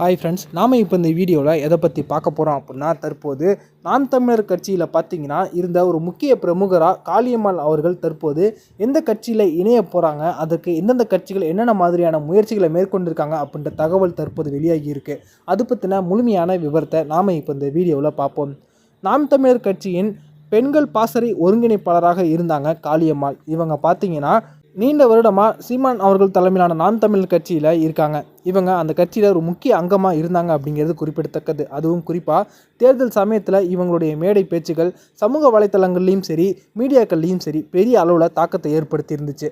Hi friends நாம் இப்போ இந்த வீடியோவில் எதை பற்றி பார்க்க போகிறோம் அப்படின்னா தற்போது நாம் தமிழர் கட்சியில் பார்த்தீங்கன்னா இருந்த ஒரு முக்கிய பிரமுகராக காளியம்மாள் அவர்கள் தற்போது எந்த கட்சியில் இணைய போகிறாங்க அதுக்கு எந்தெந்த கட்சிகள் என்னென்ன மாதிரியான முயற்சிகளை மேற்கொண்டிருக்காங்க? அப்படின்ற தகவல் தற்போது வெளியாகி இருக்குது அது பற்றின முழுமையான விவரத்தை நாம் இப்போ இந்த வீடியோவில் பார்ப்போம். நாம் தமிழர் கட்சியின் பெண்கள் பாசறை ஒருங்கிணைப்பாளராக இருந்தாங்க காளியம்மாள். இவங்க பார்த்தீங்கன்னா நீண்ட வருடமாக சீமான் அவர்கள் தலைமையிலான நாம் தமிழ் கட்சியில் இருக்காங்க. இவங்க அந்த கட்சியில் ஒரு முக்கிய அங்கமாக இருந்தாங்க அப்படிங்கிறது குறிப்பிடத்தக்கது. அதுவும் குறிப்பாக தேர்தல் சமயத்தில் இவங்களுடைய மேடை பேச்சுகள் சமூக வலைத்தளங்கள்லேயும் சரி மீடியாக்கள்லேயும் சரி பெரிய அளவில் தாக்கத்தை ஏற்படுத்தியிருந்துச்சு.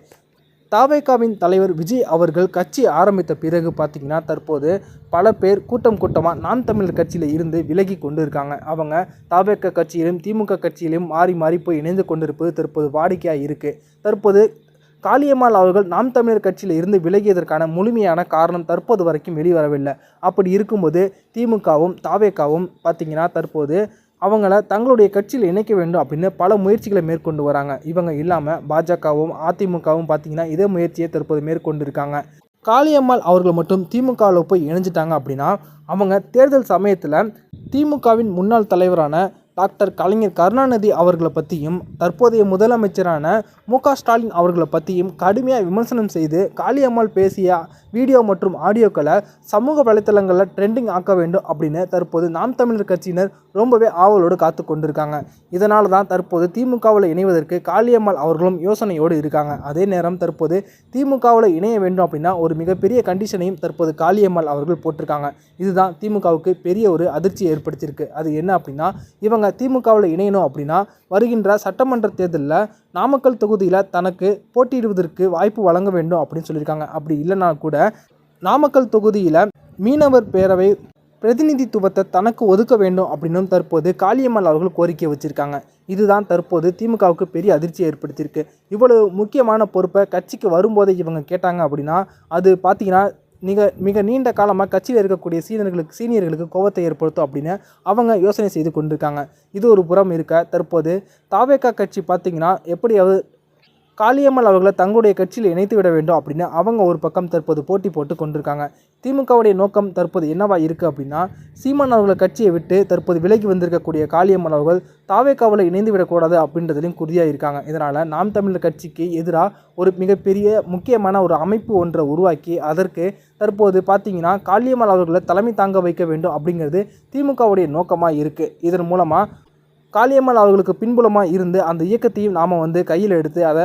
தாவேகாவின் தலைவர் விஜய் அவர்கள் கட்சி ஆரம்பித்த பிறகு பார்த்திங்கன்னா தற்போது பல பேர் கூட்டம் கூட்டமாக நாம் தமிழர் கட்சியில் இருந்து விலகி கொண்டு இருக்காங்க. அவங்க தாவேக கட்சியிலும் திமுக கட்சியிலும் மாறி மாறி போய் இணைந்து கொண்டிருப்பது தற்போது வாடிக்கையாக இருக்குது தற்போது காளியம்மாள் அவர்கள் நாம் தமிழர் கட்சியில் இருந்து விலகியதற்கான முழுமையான காரணம் தற்போது வரைக்கும் வெளிவரவில்லை. அப்படி இருக்கும்போது திமுகவும் தாவேக்காவும் பார்த்திங்கன்னா தற்போது அவங்கள தங்களுடைய கட்சியில் இணைக்க வேண்டும் அப்படின்னு பல முயற்சிகளை மேற்கொண்டு வராங்க. இவங்க இல்லாமல் பாஜகவும் அதிமுகவும் பார்த்திங்கன்னா இதே முயற்சியை தற்போது மேற்கொண்டு இருக்காங்க காளியம்மாள் அவர்கள் மட்டும் திமுகவில் போய் இணைஞ்சிட்டாங்க அப்படின்னா அவங்க தேர்தல் சமயத்தில் திமுகவின் முன்னாள் தலைவரான டாக்டர் கலைஞர் கருணாநிதி அவர்களை பற்றியும் தற்போதைய முதலமைச்சரான மு ஸ்டாலின் அவர்களை பற்றியும் கடுமையாக விமர்சனம் செய்து காளியம்மாள் பேசிய வீடியோ மற்றும் ஆடியோக்களை சமூக வலைத்தளங்களில் ட்ரெண்டிங் ஆக்க வேண்டும் அப்படின்னு தற்போது நாம் தமிழர் கட்சியினர் ரொம்பவே ஆவலோடு காத்து கொண்டிருக்காங்க. இதனால தான் தற்போது திமுகவில் இணைவதற்கு காளியம்மாள் அவர்களும் யோசனையோடு இருக்காங்க. அதே நேரம் தற்போது திமுகவில் இணைய வேண்டும் அப்படின்னா ஒரு மிகப்பெரிய கண்டிஷனையும் தற்போது காளியம்மாள் அவர்கள் போட்டிருக்காங்க. இதுதான் திமுகவுக்கு பெரிய ஒரு அதிர்ச்சி ஏற்படுத்தியிருக்கு. அது என்ன அப்படின்னா இவங்க திமுகவில் இணையணும் அப்படின்னா வருகின்ற சட்டமன்ற தேர்தலில் நாமக்கல் தொகுதியில் தனக்கு போட்டியிடுவதற்கு வாய்ப்பு வழங்க வேண்டும் அப்படின்னு சொல்லியிருக்காங்க. அப்படி இல்லைனா கூட நாமக்கல் தொகுதியில் மீனவர் பேரவை பிரதிநிதித்துவத்தை தனக்கு ஒதுக்க வேண்டும் அப்படின்னும் தற்போது காளியம்மாள் அவர்கள் கோரிக்கை வச்சுருக்காங்க. இதுதான் தற்போது திமுகவுக்கு பெரிய அதிர்ச்சி ஏற்படுத்தியிருக்கு. இவ்வளவு முக்கியமான பொறுப்பை கட்சிக்கு வரும்போதே இவங்க கேட்டாங்க அப்படின்னா அது பார்த்தீங்கன்னா மிக மிக நீண்ட காலமாக கட்சியில் இருக்கக்கூடிய சீனியர்களுக்கு சீனியர்களுக்கு கோபத்தை ஏற்படுத்தும் அப்படின்னு அவங்க யோசனை செய்து கொண்டிருக்காங்க. இது ஒரு புறம் இருக்க. தற்போது தாவேக்கா கட்சி பார்த்திங்கன்னா எப்படியாவது காளியம்மாள் அவர்களை தங்களுடைய கட்சியில் இணைத்து விட வேண்டும் அப்படின்னு அவங்க ஒரு பக்கம் தற்போது போட்டி போட்டு கொண்டிருக்காங்க. திமுகவுடைய நோக்கம் தற்போது என்னவா இருக்குது அப்படின்னா சீமான் அவர்களை கட்சியை விட்டு தற்போது விலகி வந்திருக்கக்கூடிய காளியம்மன் அவர்கள் தாவேக்காவில் இணைந்து விடக்கூடாது அப்படின்றதுலையும் குறியாக இருக்காங்க. இதனால் நாம் தமிழர் கட்சிக்கு எதிராக ஒரு மிகப்பெரிய முக்கியமான ஒரு அமைப்பு ஒன்றை உருவாக்கி அதற்கு தற்போது பார்த்தீங்கன்னா காளியம்மாள் அவர்களை தலைமை தாங்க வைக்க வேண்டும் அப்படிங்கிறது திமுகவுடைய நோக்கமாக இருக்குது இதன் மூலமாக காளியம்மாள் அவர்களுக்கு பின்புலமாக இருந்து அந்த இயக்கத்தையும் நாம் வந்து கையில் எடுத்து அதை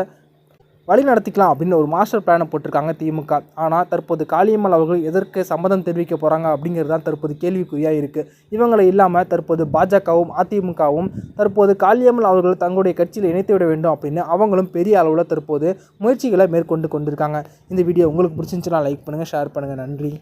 வழி நடத்திக்கலாம் அப்படின்னு ஒரு மாஸ்டர் பிளானை போட்டிருக்காங்க திமுக. ஆனால் தற்போது காளியம்மாள் அவர்கள் எதற்கு சம்மதம் தெரிவிக்க போகிறாங்க அப்படிங்கிறது தான் தற்போது கேள்விக்குறியாக இருக்குது இவங்களை இல்லாமல் தற்போது பாஜகவும் அதிமுகவும் தற்போது காளியம்மாள் அவர்கள் தங்களுடைய கட்சியில் இணைத்து விட வேண்டும் அப்படின்னு அவங்களும் பெரிய அளவில் தற்போது முயற்சிகளை மேற்கொண்டு கொண்டிருக்காங்க. இந்த வீடியோ உங்களுக்கு பிடிச்சிருந்துச்சுன்னா லைக் பண்ணுங்கள் ஷேர் பண்ணுங்கள் நன்றி.